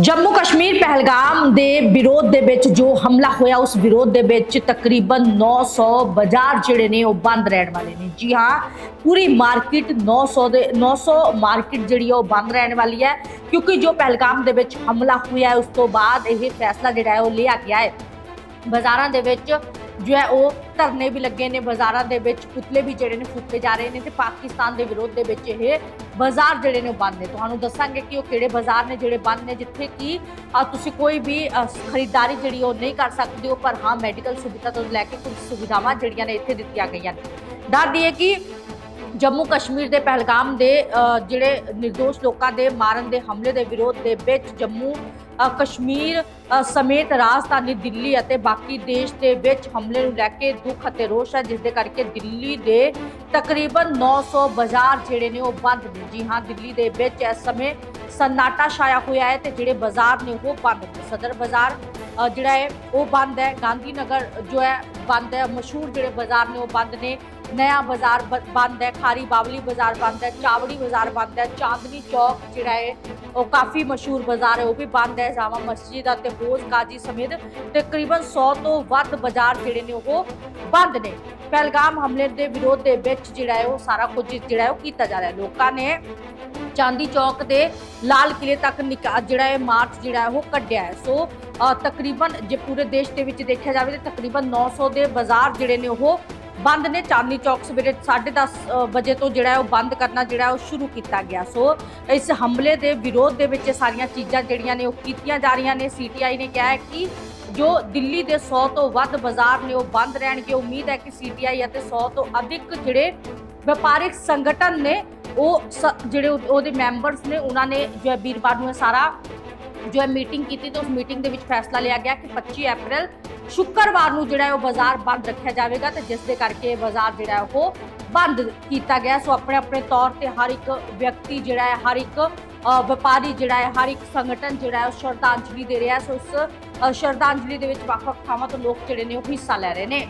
ਜੰਮੂ ਕਸ਼ਮੀਰ ਪਹਿਲਗਾਮ ਦੇ ਵਿਰੋਧ ਦੇ ਵਿੱਚ ਜੋ ਹਮਲਾ ਹੋਇਆ, ਉਸ ਵਿਰੋਧ ਦੇ ਵਿੱਚ ਤਕਰੀਬਨ 900 ਬਾਜ਼ਾਰ ਜਿਹੜੇ ਨੇ, ਉਹ ਬੰਦ ਰਹਿਣ ਵਾਲੇ ਨੇ। ਜੀ ਹਾਂ, ਪੂਰੀ ਮਾਰਕੀਟ 900 ਦੇ 900 ਮਾਰਕੀਟ ਜਿਹੜੀ ਆ, ਉਹ ਬੰਦ ਰਹਿਣ ਵਾਲੀ ਹੈ। ਕਿਉਂਕਿ ਜੋ ਪਹਿਲਗਾਮ ਦੇ ਵਿੱਚ ਹਮਲਾ ਹੋਇਆ, ਉਸ ਤੋਂ ਬਾਅਦ ਇਹ ਫੈਸਲਾ ਜਿਹੜਾ ਹੈ, ਉਹ ਲਿਆ ਗਿਆ ਹੈ। ਬਾਜ਼ਾਰਾਂ ਦੇ ਵਿੱਚ ਜੋ ਹੈ ਉਹ ਧਰਨੇ ਵੀ ਲੱਗੇ ਨੇ ਬਾਜ਼ਾਰਾਂ ਦੇ ਵਿੱਚ, ਪੁਤਲੇ ਵੀ ਜਿਹੜੇ ਨੇ ਫੂਕੇ ਜਾ ਰਹੇ ਨੇ ਤੇ ਪਾਕਿਸਤਾਨ ਦੇ ਵਿਰੋਧ ਦੇ ਵਿੱਚ ਇਹ ਬਾਜ਼ਾਰ ਜਿਹੜੇ ਨੇ ਉਹ ਬੰਦ ਨੇ। ਤੁਹਾਨੂੰ ਦੱਸਾਂਗੇ ਕਿ ਉਹ ਕਿਹੜੇ ਬਾਜ਼ਾਰ ਨੇ ਜਿਹੜੇ ਬੰਦ ਨੇ, ਜਿੱਥੇ ਕਿ ਤੁਸੀਂ ਕੋਈ ਵੀ ਖਰੀਦਦਾਰੀ ਜਿਹੜੀ ਉਹ ਨਹੀਂ ਕਰ ਸਕਦੇ ਹੋ, ਪਰ ਹਾਂ ਮੈਡੀਕਲ ਸੁਵਿਧਾ ਤੋਂ ਲੈ ਕੇ ਕੁਝ ਸੁਵਿਧਾਵਾਂ ਜਿਹੜੀਆਂ ਨੇ ਇੱਥੇ ਦਿੱਤੀਆਂ ਗਈਆਂ ਨੇ। ਦੱਸ ਦਈਏ ਕਿ ਜੰਮੂ ਕਸ਼ਮੀਰ ਦੇ ਪਹਿਲਗਾਮ ਦੇ ਜਿਹੜੇ નિર્ਦੋਸ਼ ਲੋਕਾਂ ਦੇ ਮਾਰਨ ਦੇ ਹਮਲੇ ਦੇ ਵਿਰੋਧ ਦੇ ਵਿੱਚ ਜੰਮੂ ਕਸ਼ਮੀਰ ਸਮੇਤ ਰਾਜਧਾਨੀ ਦਿੱਲੀ ਅਤੇ ਬਾਕੀ ਦੇਸ਼ ਦੇ ਵਿੱਚ ਹਮਲੇ ਨੂੰ ਲੈ ਕੇ ਦੁੱਖ ਅਤੇ ਰੋਸ਼ ਹੈ, ਜਿਸ ਦੇ ਕਰਕੇ ਦਿੱਲੀ ਦੇ ਤਕਰੀਬਨ 900 ਬਾਜ਼ਾਰ ਜਿਹੜੇ ਨੇ ਉਹ ਬੰਦ ਨੇ। ਜੀ ਹਾਂ, ਦਿੱਲੀ ਦੇ ਵਿੱਚ ਇਸ ਸਮੇਂ ਸਨਾਟਾ ਛਾਇਆ ਹੋਇਆ ਹੈ ਤੇ ਜਿਹੜੇ ਬਾਜ਼ਾਰ ਨੇ ਉਹ ਬੰਦ ਨੇ। ਸਦਰ ਬਾਜ਼ਾਰ ਜਿਹੜਾ ਹੈ, ਉਹ ਬੰਦ ਹੈ। ਗਾਂਧੀ ਨਗਰ ਜੋ ਹੈ, ਬੰਦ ਹੈ। ਮਸ਼ਹੂਰ ਜਿਹੜੇ ਬਾਜ਼ਾਰ ਨੇ ਉਹ ਬੰਦ ਨੇ। ਨया ਬਾਜ਼ਾਰ ਬ- ਬੰਦ ਹੈ ਖਾਰੀ ਬਾਵਲੀ ਬਾਜ਼ਾਰ ਬੰਦ ਹੈ ਚਾਵੜੀ ਬਾਜ਼ਾਰ ਬੰਦ ਹੈ ਚਾਂਦਨੀ ਚੌਕ ਜਿਹੜਾ ਹੈ ਉਹ ਕਾਫੀ ਮਸ਼ਹੂਰ ਬਾਜ਼ਾਰ ਹੈ ਉਹ ਵੀ ਬੰਦ ਹੈ ਜਾਮਾ ਮਸਜਿਦ ਅਤੇ ਹੋਜ਼ ਕਾਜੀ ਸਮੇਤ ਤਕਰੀਬਨ 100 ਤੋਂ ਵੱਧ ਬਾਜ਼ਾਰ ਜਿਹੜੇ ਨੇ ਉਹ ਬੰਦ ਨੇ ਪਹਿਲਗਾਮ ਹਮਲੇ ਦੇ ਵਿਰੋਧ ਦੇ ਵਿੱਚ ਜਿਹੜਾ ਹੈ ਉਹ ਸਾਰਾ ਕੁਝ ਜਿਹੜਾ ਹੈ ਉਹ ਕੀਤਾ ਜਾ ਰਿਹਾ ਲੋਕਾਂ ਨੇ ਚਾਂਦੀ ਚੌਕ ਦੇ ਲਾਲ ਕਿਲੇ ਤੱਕ ਨਿਕਾ- ਜਿਹੜਾ ਹੈ ਮਾਰਚ ਜਿਹੜਾ ਉਹ ਕੱਢਿਆ ਹੈ ਸੋ ਤਕਰੀਬਨ ਜੇ ਪੂਰੇ ਦੇਸ਼ ਦੇ ਵਿੱਚ ਦੇਖਿਆ ਜਾਵੇ ਤਾਂ ਤਕਰੀਬਨ 900 ਦੇ ਬਾਜ਼ਾਰ ਜਿਹੜੇ ਨੇ ਉਹ ਬੰਦ ਨੇ ਚਾਂਦਨੀ ਚੌਕ ਸਵੇਰੇ 10:30 ਵਜੇ ਤੋਂ ਜਿਹੜਾ ਉਹ ਬੰਦ ਕਰਨਾ ਜਿਹੜਾ ਉਹ ਸ਼ੁਰੂ ਕੀਤਾ ਗਿਆ। ਸੋ ਇਸ ਹਮਲੇ ਦੇ ਵਿਰੋਧ ਦੇ ਵਿੱਚ ਇਹ ਸਾਰੀਆਂ ਚੀਜ਼ਾਂ ਜਿਹੜੀਆਂ ਨੇ ਉਹ ਕੀਤੀਆਂ ਜਾ ਰਹੀਆਂ ਨੇ। ਸੀਟੀਆਈ ਨੇ ਕਿਹਾ ਹੈ ਕਿ ਜੋ ਦਿੱਲੀ ਦੇ 100 ਤੋਂ ਵੱਧ ਬਾਜ਼ਾਰ ਨੇ ਉਹ ਬੰਦ ਰਹਿਣਗੇ। ਉਮੀਦ ਹੈ ਕਿ ਸੀਟੀਆਈ ਅਤੇ 100 ਤੋਂ ਅਧਿਕ ਜਿਹੜੇ ਵਪਾਰਿਕ ਸੰਗਠਨ ਨੇ, ਉਹ ਸ- ਜਿਹੜੇ ਉਹਦੇ ਮੈਂਬਰਸ ਨੇ, ਉਹਨਾਂ ਨੇ ਜੋ ਹੈ ਵੀਰਵਾਰ ਨੂੰ ਇਹ ਸਾਰਾ ਜੋ ਹੈ ਮੀਟਿੰਗ ਕੀਤੀ ਤੇ ਉਸ ਮੀਟਿੰਗ ਦੇ ਵਿੱਚ ਫੈਸਲਾ ਲਿਆ ਗਿਆ ਕਿ 25 ਅਪ੍ਰੈਲ ਸ਼ੁੱਕਰਵਾਰ ਨੂੰ ਜਿਹੜਾ ਹੈ ਉਹ ਬਾਜ਼ਾਰ ਬੰਦ ਰੱਖਿਆ ਜਾਵੇਗਾ ਤੇ ਜਿਸ ਦੇ ਕਰਕੇ ਬਾਜ਼ਾਰ ਜਿਹੜਾ ਹੈ ਉਹ ਬੰਦ ਕੀਤਾ ਗਿਆ। ਸੋ ਆਪਣੇ ਆਪਣੇ ਤੌਰ ਤੇ ਹਰ ਇੱਕ ਵਿਅਕਤੀ ਜਿਹੜਾ ਹੈ, ਹਰ ਇੱਕ ਵਪਾਰੀ ਜਿਹੜਾ ਹੈ, ਹਰ ਇੱਕ ਸੰਗਠਨ ਜਿਹੜਾ ਹੈ ਉਹ ਸ਼ਰਧਾਂਜਲੀ ਦੇ ਰਿਹਾ ਸੋ ਇਸ ਸ਼ਰਧਾਂਜਲੀ ਦੇ ਵਿੱਚ ਵੱਖ-ਵੱਖ ਥਾਵਾਂ ਤੋਂ ਲੋਕ ਜਿਹੜੇ ਨੇ ਉਹ ਹਿੱਸਾ ਲੈ ਰਹੇ ਨੇ।